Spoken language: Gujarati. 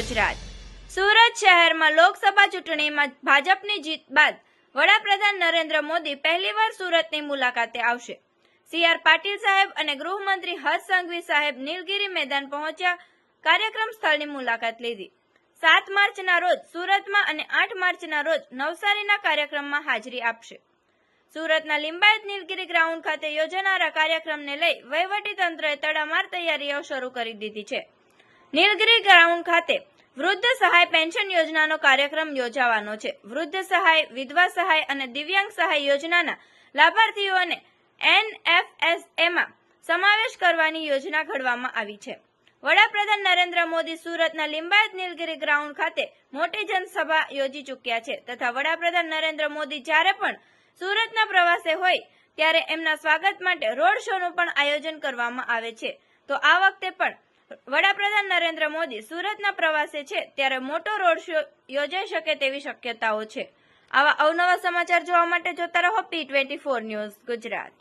ગુજરાત. સુરત શહેરમાં લોકસભા ચૂંટણીમાં ભાજપની જીત બાદ વડાપ્રધાન નરેન્દ્ર મોદી પહેલીવાર સુરતની મુલાકાતે આવશે. સી આર પાટીલ સાહેબ અને ગૃહમંત્રી હર્ષ સંઘવી સાહેબ નીલગીરી મેદાન પહોંચ્યા, કાર્યક્રમ સ્થળની મુલાકાત લીધી. સાત માર્ચના રોજ સુરતમાં અને આઠ માર્ચના રોજ નવસારીના કાર્યક્રમમાં હાજરી આપશે. સુરતના લિંબાયત નીલગીરી ગ્રાઉન્ડ ખાતે યોજાનારા કાર્યક્રમને લઈ વહીવટી તંત્રએ તડામાર તૈયારીઓ શરૂ કરી દીધી છે. નીલગિરી ગ્રાઉન્ડ ખાતે વૃદ્ધ સહાય પેન્શન યોજનાનો કાર્યક્રમ યોજાવાનો છે. વૃદ્ધ સહાય, વિધવા સહાય અને દિવ્યાંગ સહાય યોજનાના લાભાર્થીઓને એનએફએસએમાં સમાવેશ કરવાની યોજના ઘડવામાં આવી છે. વડાપ્રધાન નરેન્દ્ર મોદી સુરતના લિંબાયત નીલગિરી ગ્રાઉન્ડ ખાતે મોટી જનસભા યોજી ચૂક્યા છે તથા વડાપ્રધાન નરેન્દ્ર મોદી જ્યારે પણ સુરતના પ્રવાસે હોય ત્યારે એમના સ્વાગત માટે રોડ શોનું પણ આયોજન કરવામાં આવે છે. તો આ વખતે પણ વડાપ્રધાન નરેન્દ્ર મોદી સુરતના પ્રવાસે છે ત્યારે મોટો રોડ શો યોજાઈ શકે તેવી શક્યતાઓ છે. આવા અવનવા સમાચાર જોવા માટે જોતા રહો P twenty four news Gujarat.